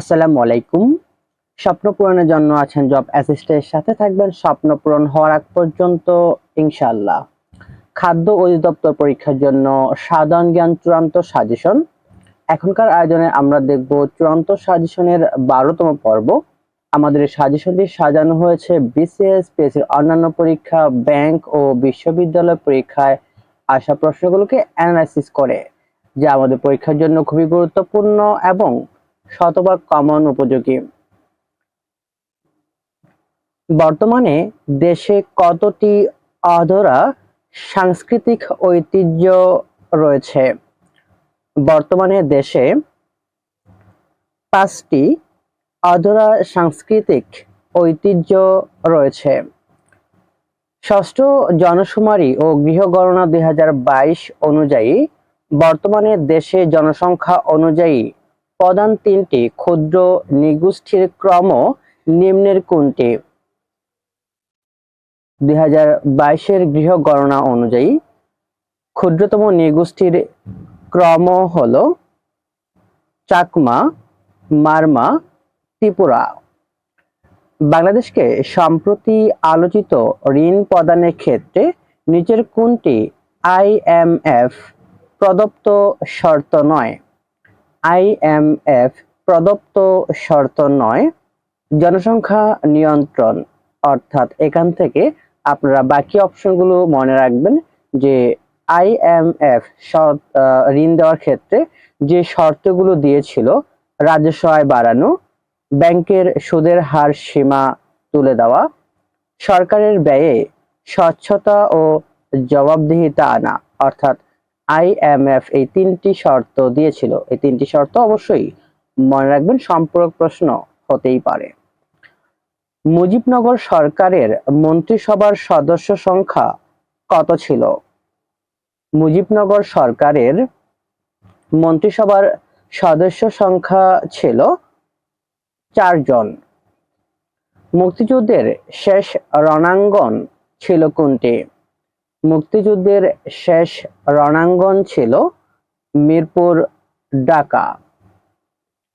আসসালামু আলাইকুম। স্বপ্ন পূরণের জন্য আছেন জব অ্যাসিস্ট্যান্টের সাথে থাকবেন। স্বপ্ন পূরণ হওয়ার আগ পর্যন্ত ইনশাআল্লাহ। খাদ্য অধিদপ্তর পরীক্ষার জন্য সাধারণ জ্ঞান চূড়ান্ত সাজেশন এখনকার আয়োজনে আমরা দেখব চূড়ান্ত সাজেশনের বারোতম পর্ব। আমাদের সাজেশনটি সাজানো হয়েছে বিসিএস পিএসসির অন্যান্য পরীক্ষা ব্যাংক ও বিশ্ববিদ্যালয় পরীক্ষায় আসা প্রশ্নগুলোকে অ্যানালাইসিস করে, যা আমাদের পরীক্ষার জন্য খুবই গুরুত্বপূর্ণ এবং শতভাগ কমন উপযোগী। বর্তমানে দেশে কতটি অধরা সাংস্কৃতিক ঐতিহ্য রয়েছে? বর্তমানে দেশে পাঁচটি অধরা সাংস্কৃতিক ঐতিহ্য রয়েছে। ষষ্ঠ জনশুমারি ও গৃহগণনা দুই হাজার বাইশ অনুযায়ী বর্তমানে দেশে জনসংখ্যা অনুযায়ী প্রধান তিনটি ক্ষুদ্র নিগোষ্ঠীর ক্রম নিম্নের কোনটি? দুই হাজার বাইশের গৃহ গণনা অনুযায়ী ক্ষুদ্রতম নিগোষ্ঠীর ক্রম হল চাকমা, মারমা, ত্রিপুরা। বাংলাদেশকে সম্প্রতি আলোচিত ঋণ প্রদানের ক্ষেত্রে নিচের কোনটি আইএমএফ প্রদত্ত শর্ত নয়? আইএমএফ প্রদত্ত শর্ত নয়। জনসংখ্যা নিয়ন্ত্রণ, অর্থাৎ এখান থেকে আপনারা বাকি অপশনগুলো মনে রাখবেন যে আইএমএফ ঋণ দেওয়ার ক্ষেত্রে যে শর্তগুলো দিয়েছিল রাজস্ব আয় বাড়ানো, ব্যাংকের সুদের হার সীমা তুলে দেওয়া, সরকারের ব্যয়ে স্বচ্ছতা ও জবাবদিহিতা আনা, অর্থাৎ আইএমএফ এই তিনটি শর্ত দিয়েছিল। এই তিনটি শর্ত অবশ্যই মনে রাখবেন সম্পর্ক প্রশ্ন হতেই পারে। মুজিবনগর সরকারের মন্ত্রিসভার সদস্য সংখ্যা কত ছিল? মুজিবনগর সরকারের মন্ত্রিসভার সদস্য সংখ্যা ছিল চারজন মুক্তিযুদ্ধের শেষ রণাঙ্গন ছিল কোনটি? মুক্তিযুদ্ধের শেষ রণাঙ্গন ছিল মিরপুর, ঢাকা।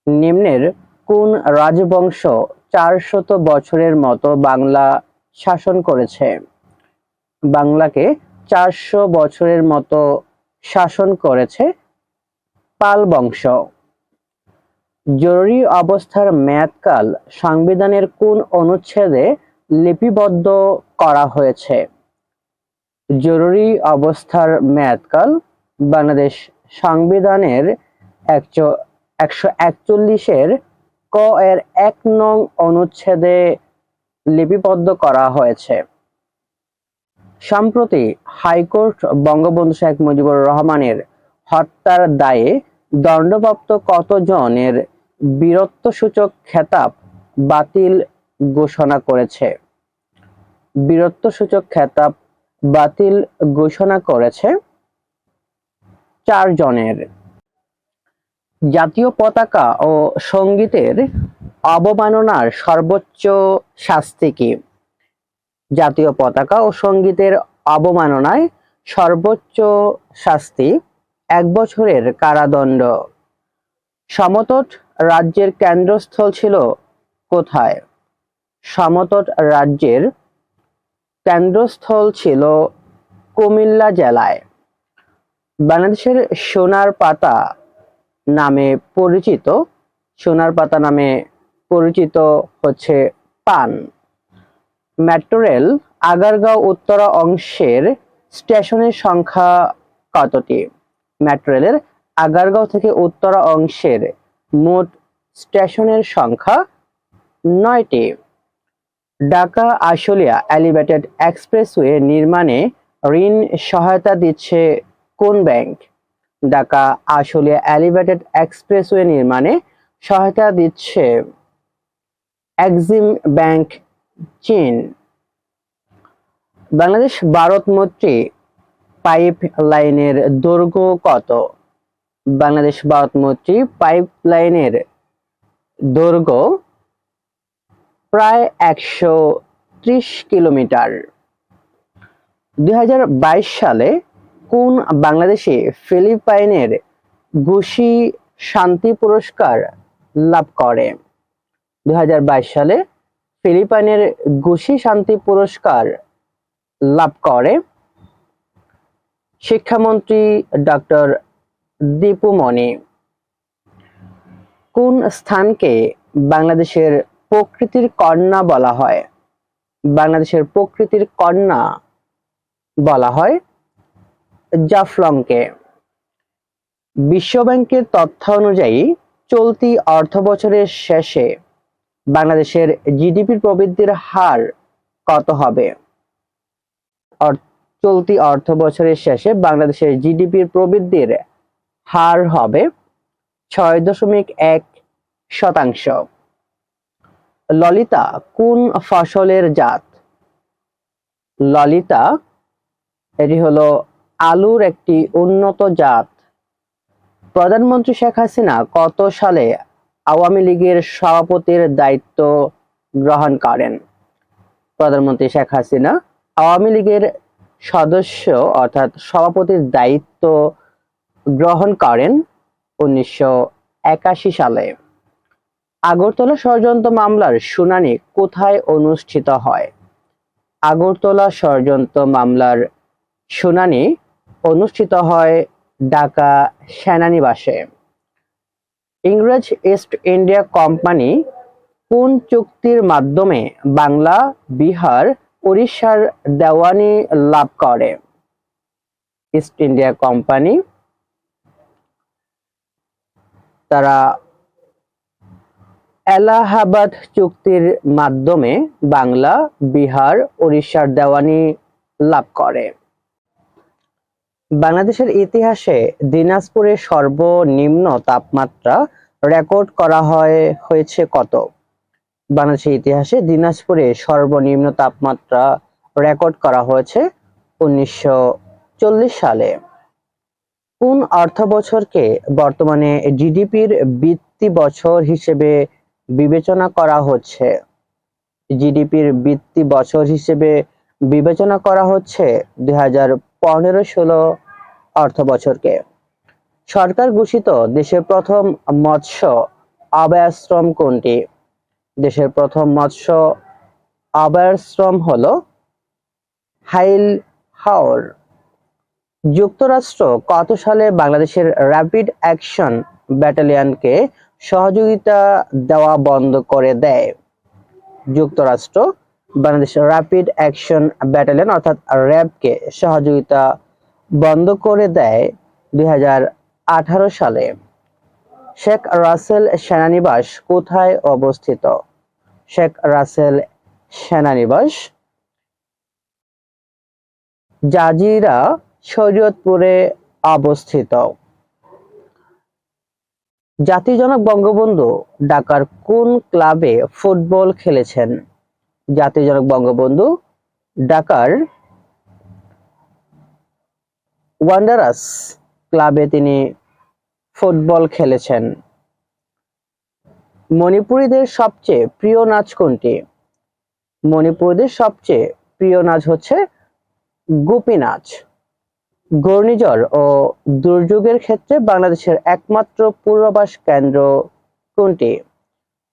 নিম্নের কোন রাজবংশ চারশত বছরের মতো বাংলা শাসন করেছে? বাংলাকে চারশো বছরের মতো শাসন করেছে পাল বংশ। জরুরি অবস্থার মেয়াদকাল সংবিধানের কোন অনুচ্ছেদে লিপিবদ্ধ করা হয়েছে? জরুরি অবস্থার মেয়াদকাল বাংলাদেশ সংবিধানের একশো একশো একচল্লিশের ক এর এক নং অনুচ্ছেদে লিপিবদ্ধ করা হয়েছে। সম্প্রতি হাইকোর্ট বঙ্গবন্ধু শেখ মুজিবুর রহমানের হত্যার দায়ে দণ্ডপ্রাপ্ত কতজনের বীরত্বসূচক খেতাব বাতিল ঘোষণা করেছে। বীরত্বসূচক খেতাব বাতিল ঘোষণা করেছে চার জনের জাতীয় পতাকা ও সঙ্গীতের অবমাননার সর্বোচ্চ শাস্তি কি? জাতীয় পতাকা ও সঙ্গীতের অবমাননায় সর্বোচ্চ শাস্তি এক বছরের কারাদণ্ড। সমতট রাজ্যের কেন্দ্রস্থল ছিল কোথায়? সমতট রাজ্যের কেন্দ্রস্থল ছিল কুমিল্লা জেলায়। বাংলাদেশের সোনার পাতা নামে পরিচিত, সোনার পাতা নামে পরিচিত হচ্ছে পান। মেট্রো রেল আগারগাঁও উত্তরা অংশের স্টেশনের সংখ্যা কতটি? মেট্রো রেলের আগারগাঁও থেকে উত্তরা অংশের মোট স্টেশনের সংখ্যা নয়টি। ঢাকা আশুলিয়া এলিভেটেড এক্সপ্রেসওয়ে নির্মাণে ঋণ সহায়তা দিচ্ছে কোন bank? Dhaka Ashulia elevated expressway নির্মাণে সহায়তা দিচ্ছে এক্সিম ব্যাংক চীন। বাংলাদেশ ভারত মৈত্রী পাইপ লাইনের দৈর্ঘ্য কত? বাংলাদেশ ভারত মৈত্রী পাইপ লাইনের দৈর্ঘ্য প্রায় একশো ত্রিশ কিলোমিটার। দুই সালে কোন বাংলাদেশে ফিলিপাইনের ঘুষি শান্তি পুরস্কার লাভ করে? দুই সালে ফিলিপাইনের গুশি শান্তি পুরস্কার লাভ করে। শিক্ষামন্ত্রী ডক্টর দীপু মনি। কোন স্থানকে বাংলাদেশের প্রকৃতির কন্যা বলা হয়। বাংলাদেশের প্রকৃতির কন্যা বলা হয় জাফলংকে। বিশ্বব্যাংকের তথ্য অনুযায়ী, চলতি অর্থ বছরের শেষে বাংলাদেশের জিডিপির প্রবৃদ্ধির হার কত হবে? চলতি অর্থ বছরের শেষে বাংলাদেশের জিডিপির প্রবৃদ্ধির হার হবে ছয় দশমিক এক শতাংশ। ললিতা, কোন ফসলের জাত? ললিতা, এটি হলো আলুর একটি উন্নত জাত। প্রধানমন্ত্রী শেখ হাসিনা কত সালে আওয়ামী লীগের সভাপতির দায়িত্ব গ্রহণ করেন? প্রধানমন্ত্রী শেখ হাসিনা আওয়ামী লীগের সদস্য অর্থাৎ সভাপতির দায়িত্ব গ্রহণ করেন উনিশশো একাশি সালে। আগরতলা ষড়যন্ত্র মামলার শুনানি কোথায় অনুষ্ঠিত হয়? আগরতলা ষড়যন্ত্র মামলার শুনানি অনুষ্ঠিত হয় ঢাকা সেনানিবাসে। ইংরেজ ইস্ট ইন্ডিয়া কোম্পানি কোন চুক্তির মাধ্যমে বাংলা, বিহার উড়িষ্যার দেওয়ানি লাভ করে? ইস্ট ইন্ডিয়া কোম্পানি, তারা এলাহাবাদ চুক্তির মাধ্যমে বাংলা, বিহার উড়িষ্যার দেওয়ানি লাভ করে। বাংলাদেশের ইতিহাসে দিনাজপুরের সর্বনিম্ন তাপমাত্রা রেকর্ড করা হয়, হয়েছে কত? বাংলাদেশের ইতিহাসে দিনাজপুরে সর্বনিম্ন তাপমাত্রা রেকর্ড করা হয়েছে উনিশশো চল্লিশ সালে। কোন অর্থ বছরকে বর্তমানে জিডিপির বৃত্তি বছর হিসেবে বিবেচনা করা হচ্ছে। জিডিপির বৃত্তি বছর হিসেবে বিবেচনা করা হচ্ছে দুই অর্থ বছরকে। সরকার ঘোষিত দেশের প্রথম মৎস্য আবায়াশ্রম কোনটি? দেশের প্রথম মৎস্য আবায়াশ্রম হল হাইল হাওর যুক্তরাষ্ট্র কত সালে বাংলাদেশের র্যাপিড অ্যাকশন ব্যাটালিয়নকে সহযোগিতা দেওয়া বন্ধ করে দেয়। যুক্তরাষ্ট্র বাংলাদেশ র্যাপিড অ্যাকশন ব্যাটালিয়ন অর্থাৎ র্যাবকে সহযোগিতা বন্ধ করে দেয় দুই সালে। শেখ রাসেল সেনানিবাস কোথায় অবস্থিত? শেখ রাসেল সেনানিবাস জাজিরা শরীয়তপুরে অবস্থিত। জাতির জনক বঙ্গবন্ধু ঢাকার কোন ক্লাবে ফুটবল খেলেছেন? জাতিজনক বঙ্গবন্ধু ঢাকার ওয়ান্ডারাস ক্লাবে তিনি ফুটবল খেলেছেন। মণিপুরীদের সবচেয়ে প্রিয় নাচ কোনটি? মণিপুরীদের সবচেয়ে প্রিয় নাচ হচ্ছে গোপী নাচ। ঘূর্ণিঝড় ও দুর্যোগের ক্ষেত্রে বাংলাদেশের একমাত্র পূর্বাভাস কেন্দ্র কোনটি?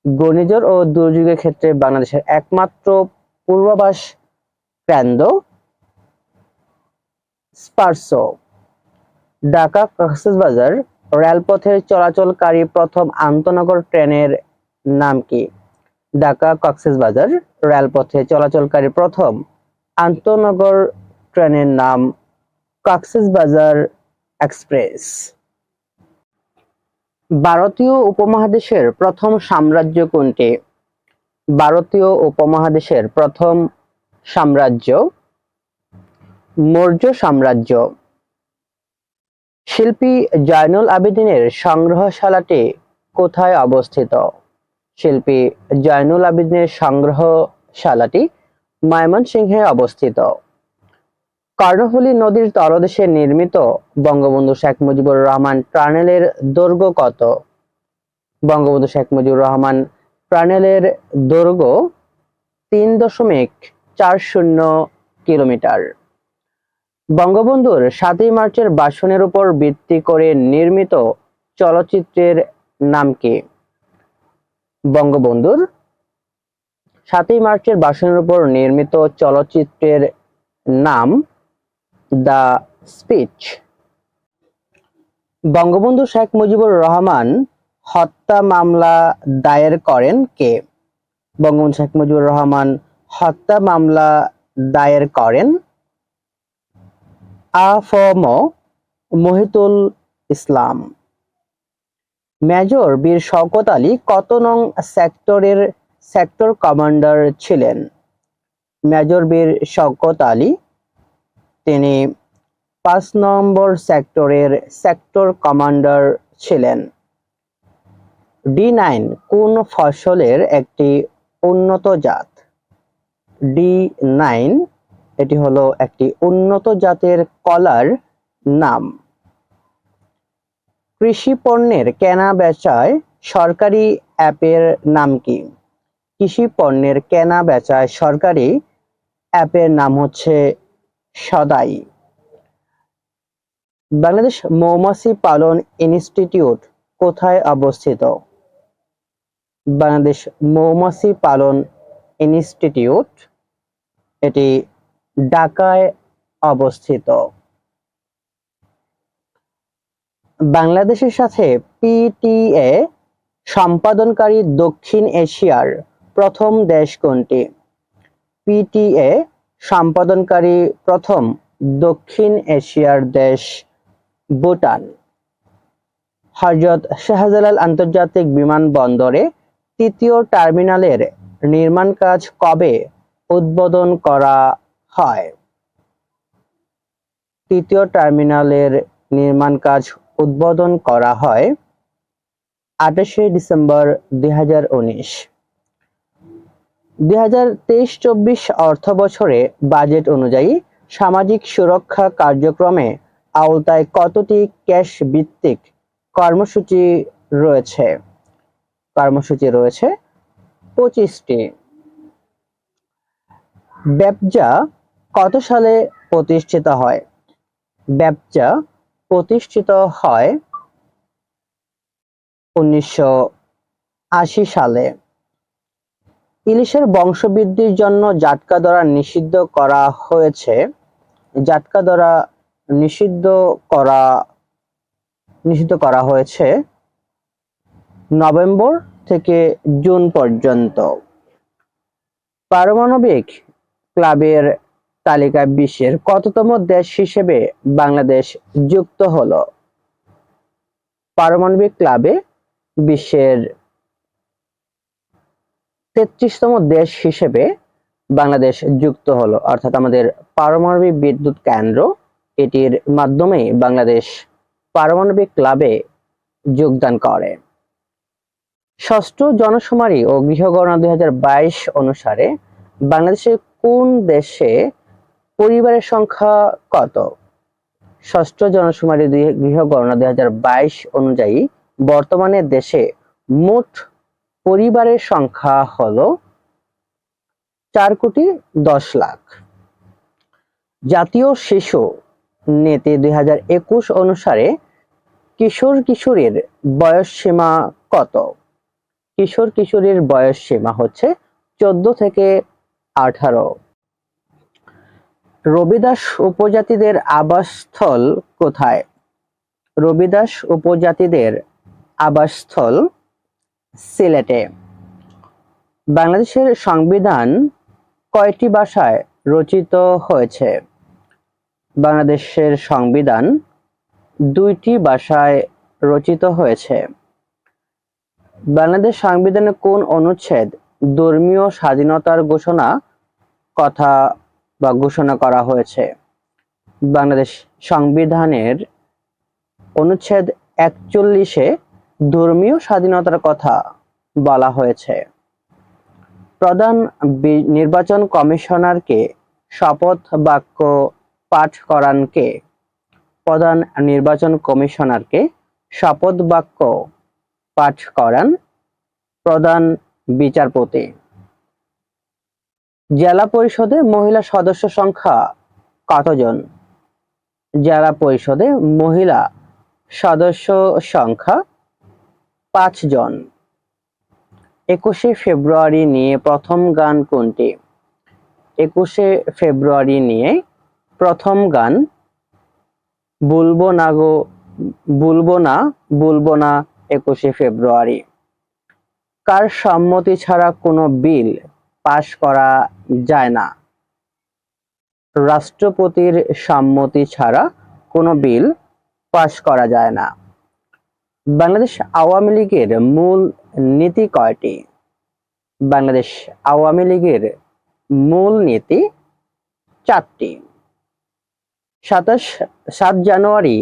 ঘূর্ণিঝড় ও দুর্যোগের ক্ষেত্রে বাংলাদেশের একমাত্র পূর্বাভাস কেন্দ্র স্পার্সো। ঢাকা কক্সবাজার রেলপথের চলাচলকারী প্রথম আন্তনগর ট্রেনের নাম কি? ঢাকা কক্সবাজার রেলপথে চলাচলকারী প্রথম আন্তনগর ট্রেনের নাম কক্সবাজার এক্সপ্রেস। ভারতীয় উপমহাদেশের প্রথম সাম্রাজ্য কোনটি? ভারতীয় উপমহাদেশের প্রথম সাম্রাজ্য মৌর্য সাম্রাজ্য। শিল্পী জয়নুল আবেদিনের সংগ্রহশালাটি কোথায় অবস্থিত? শিল্পী জয়নুল আবেদিনের সংগ্রহশালাটি ময়মনসিংহে অবস্থিত। কর্ণফুলী নদীর তলদেশে নির্মিত। বঙ্গবন্ধু শেখ মুজিবুর রহমান প্রাণেলের দৈর্ঘ্য কত? বঙ্গবন্ধু শেখ মুজিবুর রহমান প্রাণেলের দৈর্ঘ্য তিন দশমিক চার শূন্য কিলোমিটার। বঙ্গবন্ধুর সাতই মার্চের বাসনের উপর ভিত্তি করে নির্মিত চলচ্চিত্রের নাম কি? বঙ্গবন্ধুর সাতই মার্চের বাসনের উপর নির্মিত চলচ্চিত্রের নাম দ্য স্পিচ। বঙ্গবন্ধু শেখ মুজিবুর রহমান হত্যা মামলা দায়ের করেন কে? বঙ্গবন্ধু শেখ মুজিবুর রহমান হত্যা মামলা দায়ের করেন আফম মহিতুল ইসলাম। মেজর বীর শওকত আলী কত নং সেক্টরের সেক্টর কমান্ডার ছিলেন? মেজর বীর শওকত আলী তিনি পাঁচ নম্বর সেক্টরের সেক্টর কমান্ডার ছিলেন। ডি নাইন কোন ফসলের একটি উন্নত জাত? ডি নাইন এটি হলো একটি উন্নত জাতের কলার নাম। কৃষি পণ্যের কেনা বেচায় সরকারি অ্যাপের নাম কি? কৃষি পণ্যের কেনা বেচায় সরকারি অ্যাপের নাম হচ্ছে সদাই। বাংলাদেশ মৌমাছি পালন ইনস্টিটিউট কোথায় অবস্থিত? বাংলাদেশ মৌমাছি পালন ইনস্টিটিউট, এটি ঢাকায় অবস্থিত। বাংলাদেশের সাথে পিটিএ সম্পাদনকারী দক্ষিণ এশিয়ার প্রথম দেশ কোনটি? পিটিএ সম্পাদনকারী প্রথম দক্ষিণ এশিয়ার দেশ ভুটান। হজরত শাহজালাল আন্তর্জাতিক বিমানবন্দরে তৃতীয় টার্মিনালের নির্মাণ কাজ কবে উদ্বোধন করা হয়? তৃতীয় টার্মিনালের নির্মাণ কাজ উদ্বোধন করা হয় আঠাশে ডিসেম্বর দুই হাজার উনিশ। দুই হাজার তেইশ চব্বিশ অর্থ বছরে বাজেট অনুযায়ী সামাজিক সুরক্ষা কার্যক্রমে আওতায় কতটি ক্যাশ ভিত্তিক কর্মসূচি রয়েছে? কর্মসূচি রয়েছে পঁচিশটি। ব্যবজা কত সালে প্রতিষ্ঠিত হয়? ব্যবজা প্রতিষ্ঠিত হয় উনিশশো আশি সালে। ইলিশের বংশবৃদ্ধির জন্য জাটকা দ্বারা নিষিদ্ধ করা হয়েছে। জাটকা দ্বারা নিষিদ্ধ করা নিষিদ্ধ করা হয়েছে নভেম্বর থেকে জুন পর্যন্ত। পারমাণবিক ক্লাবের তালিকায় বিশ্বের কততম দেশ হিসেবে বাংলাদেশ যুক্ত হলো? পারমাণবিক ক্লাবে বিশ্বের তেত্রিশতম দেশ হিসেবে বাংলাদেশ যুক্ত হলো। অর্থাৎ আমাদের পারমাণবিক বিদ্যুৎ কেন্দ্র, এটির মাধ্যমে বাংলাদেশ পারমাণবিক ক্লাবে যোগদান করে। ষষ্ঠ জনশুমারি ও গৃহগণনা দুই হাজার বাইশ অনুসারে বাংলাদেশের কোন দেশে পরিবারের সংখ্যা কত? ষষ্ঠ জনশুমারি গৃহগণনা দুই হাজার বাইশ অনুযায়ী বর্তমানে দেশে মোট পরিবারের সংখ্যা হলো চার কোটি দশ লাখ। জাতীয় শিশু নীতি দুই অনুসারে কিশোর কিশোরীর বয়স সীমা কত? কিশোর কিশোরীর বয়স সীমা হচ্ছে চোদ্দ থেকে আঠারো। রবিদাস উপজাতিদের আবাসস্থল কোথায়? রবিদাস উপজাতিদের আবাসস্থল সিলেটে। বাংলাদেশের সংবিধান কয়টি ভাষায় রচিত হয়েছে? বাংলাদেশের সংবিধান দুইটি ভাষায় রচিত হয়েছে। বাংলাদেশ সংবিধানে কোন অনুচ্ছেদ ধর্মীয় স্বাধীনতার ঘোষণা কথা বা ঘোষণা করা হয়েছে? বাংলাদেশ সংবিধানের অনুচ্ছেদ একচল্লিশে ধর্মীয় স্বাধীনতার কথা বলা হয়েছে। প্রধান নির্বাচন কমিশনারকে শপথ বাক্য পাঠ করান কে প্রধান নির্বাচন কমিশনারকে শপথ বাক্য পাঠ করান প্রধান বিচারপতি। জেলা পরিষদে মহিলা সদস্য সংখ্যা কতজন? জেলা পরিষদে মহিলা সদস্য সংখ্যা পাঁচ জন। একুশে ফেব্রুয়ারি নিয়ে প্রথম গান কোনটি? একুশে ফেব্রুয়ারি নিয়ে প্রথম গান, বলব না গো, বলব না বলব না একুশে ফেব্রুয়ারি। কার সম্মতি ছাড়া কোনো বিল পাশ করা যায় না। রাষ্ট্রপতির সম্মতি ছাড়া কোনো বিল পাশ করা যায় না। বাংলাদেশ আওয়ামী লীগের মূল নীতি কয়টি? বাংলাদেশ আওয়ামী লীগের মূল নীতি চারটি। সাতাশ সাত জানুয়ারি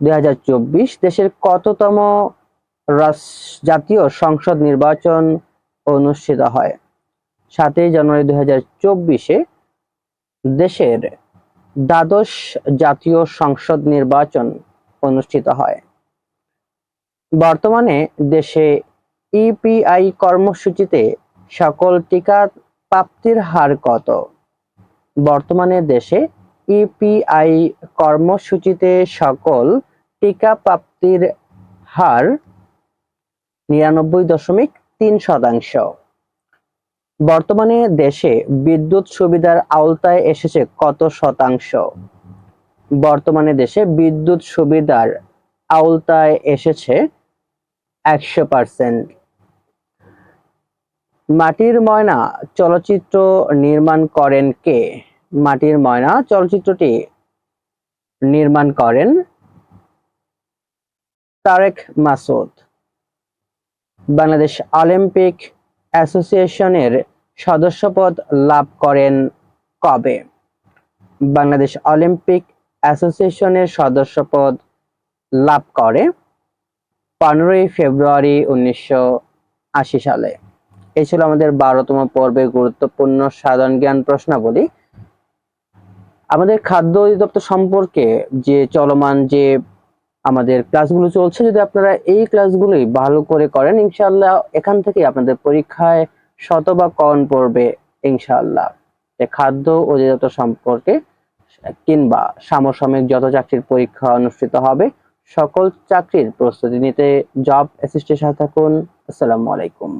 দুই হাজার চব্বিশ দেশের কততম জাতীয় সংসদ নির্বাচন অনুষ্ঠিত হয়? সাতই জানুয়ারি দুই হাজার চব্বিশে দেশের দ্বাদশ জাতীয় সংসদ নির্বাচন অনুষ্ঠিত হয়। বর্তমানে দেশে ইপিআই কর্মসূচিতে সকল টিকা প্রাপ্তির হার কত? বর্তমানে দেশে ইপিআই কর্মসূচিতে সকল টিকা প্রাপ্তির হার নিরানব্বই দশমিক তিন শতাংশ। বর্তমানে দেশে বিদ্যুৎ সুবিধার আওতায় এসেছে কত শতাংশ? বর্তমানে দেশে বিদ্যুৎ সুবিধার আওতায় এসেছে একশো পার্সেন্ট। মাটির ময়না চলচ্চিত্র নির্মাণ করেন কে? মাটির ময়না চলচ্চিত্রটি নির্মাণ করেন তারেক মাসুদ। বাংলাদেশ অলিম্পিক অ্যাসোসিয়েশনের সদস্যপদ লাভ করেন কবে? বাংলাদেশ অলিম্পিক অ্যাসোসিয়েশনের সদস্যপদ লাভ করে পনেরোই ফেব্রুয়ারি উনিশশো আশি সালে। এই ছিল আমাদের বারোতম পর্বে গুরুত্বপূর্ণ সাধারণ জ্ঞান প্রশ্নাবলী। আমাদের খাদ্য অধিদপ্তর সম্পর্কে যে চলমান যে আমাদের ক্লাসগুলো চলছে, যদি আপনারা এই ক্লাসগুলোই ভালো করে করেন, ইনশাআল্লাহ এখান থেকে আপনাদের পরীক্ষায় শতভাগ কন পড়বে, ইনশাআল্লাহ। যে খাদ্য অধিদপ্তর সম্পর্কে কিংবা সমসাময়িক যত চাকরির পরীক্ষা অনুষ্ঠিত হবে সকল চাকরির প্রস্তুতি নিতে জব অ্যাসিস্টের সাথে থাকুন। আসসালামু আলাইকুম।